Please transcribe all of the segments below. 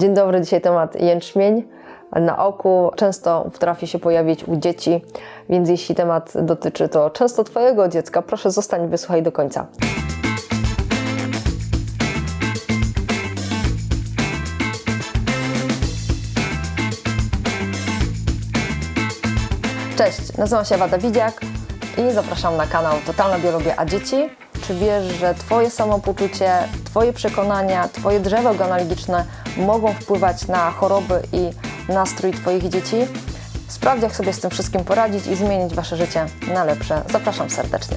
Dzień dobry, dzisiaj temat jęczmień na oku. Często potrafi się pojawić u dzieci, więc jeśli temat dotyczy to często Twojego dziecka, proszę zostań wysłuchaj do końca. Cześć, nazywam się Ewa Dawidziak i zapraszam na kanał Totalna Biologia a Dzieci. Czy wiesz, że Twoje samopoczucie, Twoje przekonania, Twoje drzewo genealogiczne mogą wpływać na choroby i nastrój Twoich dzieci? Sprawdź, jak sobie z tym wszystkim poradzić i zmienić Wasze życie na lepsze. Zapraszam serdecznie.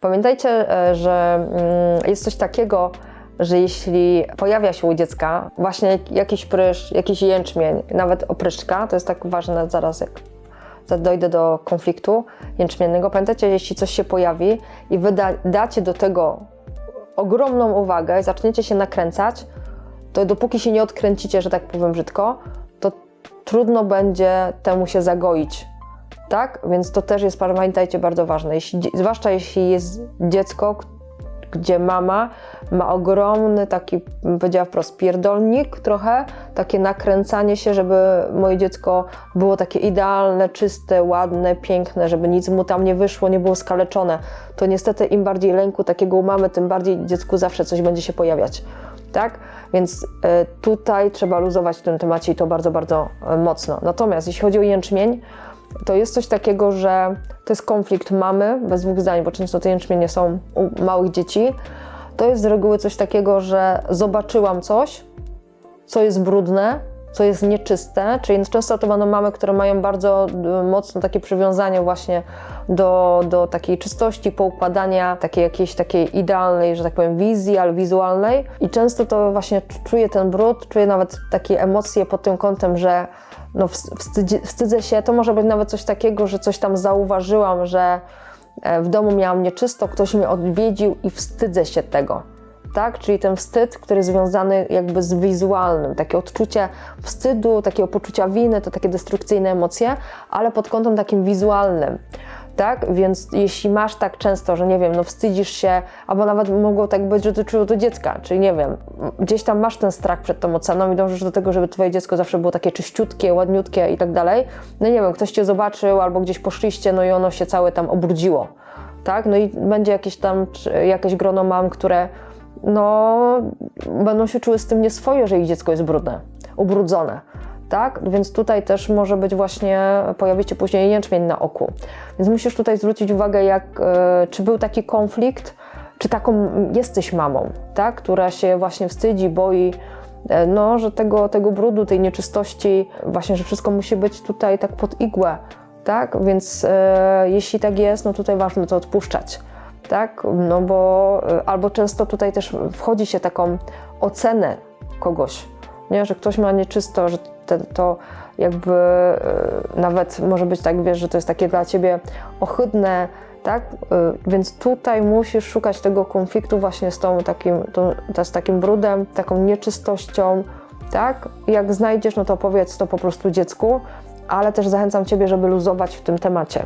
Pamiętajcie, e, że mm, jest coś takiego, że jeśli pojawia się u dziecka właśnie jakiś pryszcz, jakiś jęczmień, nawet opryszczka, to jest tak ważne zaraz jak dojdę do konfliktu jęczmiennego. Pamiętajcie, jeśli coś się pojawi i wy da, dacie do tego ogromną uwagę i zaczniecie się nakręcać, to dopóki się nie odkręcicie, że tak powiem brzydko, to trudno będzie temu się zagoić. Tak? Więc to też jest, pamiętajcie, bardzo ważne. Jeśli, zwłaszcza jeśli jest dziecko, gdzie mama ma ogromny taki, bym powiedziała wprost, pierdolnik trochę, takie nakręcanie się, żeby moje dziecko było takie idealne, czyste, ładne, piękne, żeby nic mu tam nie wyszło, nie było skaleczone. To niestety im bardziej lęku takiego mamy, tym bardziej dziecku zawsze coś będzie się pojawiać. Tak? Więc e, tutaj trzeba luzować w tym temacie i to bardzo, bardzo e, mocno. Natomiast jeśli chodzi o jęczmień, to jest coś takiego, że to jest konflikt mamy, bez dwóch zdań, bo często te jęczmienie są u małych dzieci. To jest z reguły coś takiego, że zobaczyłam coś, co jest brudne, co jest nieczyste, czyli często to będą mamy, które mają bardzo y, mocno takie przywiązanie właśnie do, do takiej czystości, poukładania, takiej jakiejś takiej idealnej, że tak powiem, wizji, ale wizualnej. I często to właśnie czuję ten brud, czuję nawet takie emocje pod tym kątem, że no wstydzi, wstydzę się. To może być nawet coś takiego, że coś tam zauważyłam, że e, w domu miałam nieczysto, ktoś mnie odwiedził i wstydzę się tego tak? Czyli ten wstyd, który jest związany jakby z wizualnym, takie odczucie wstydu, takiego poczucia winy, to takie destrukcyjne emocje, ale pod kątem takim wizualnym. Tak? Więc jeśli masz tak często, że nie wiem, no wstydzisz się, albo nawet mogło tak być, że dotyczyło to dziecka, czyli nie wiem, gdzieś tam masz ten strach przed tą oceną i dążysz do tego, żeby twoje dziecko zawsze było takie czyściutkie, ładniutkie i tak dalej. No nie wiem, ktoś cię zobaczył, albo gdzieś poszliście, no i ono się całe tam obrudziło. Tak? No i będzie jakieś tam, jakieś grono mam, które no, będą się czuły z tym nieswoje, że ich dziecko jest brudne, ubrudzone. Tak? Więc tutaj też może być właśnie, pojawić się później jęczmień na oku. Więc musisz tutaj zwrócić uwagę, jak, e, czy był taki konflikt, czy taką jesteś mamą, tak? która się właśnie wstydzi, boi, e, no, że tego, tego brudu, tej nieczystości, właśnie, że wszystko musi być tutaj tak pod igłę. Tak? Więc e, jeśli tak jest, no tutaj ważne to odpuszczać tak? No bo y, albo często tutaj też wchodzi się taką ocenę kogoś, nie? że ktoś ma nieczysto, że te, to jakby y, nawet może być tak, wiesz, że to jest takie dla ciebie ohydne, tak? Y, Więc tutaj musisz szukać tego konfliktu właśnie z tą takim, tą, z takim brudem, taką nieczystością, tak? Jak znajdziesz, no to powiedz to po prostu dziecku, ale też zachęcam ciebie, żeby luzować w tym temacie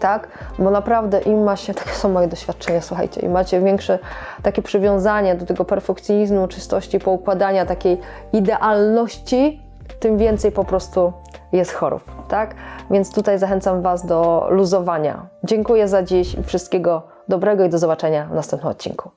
tak? Bo naprawdę im ma się, takie są moje doświadczenia, słuchajcie, im macie większe takie przywiązanie do tego perfekcjonizmu, czystości, poukładania, takiej idealności, tym więcej po prostu jest chorób, tak? Więc tutaj zachęcam Was do luzowania. Dziękuję za dziś i wszystkiego dobrego i do zobaczenia w następnym odcinku.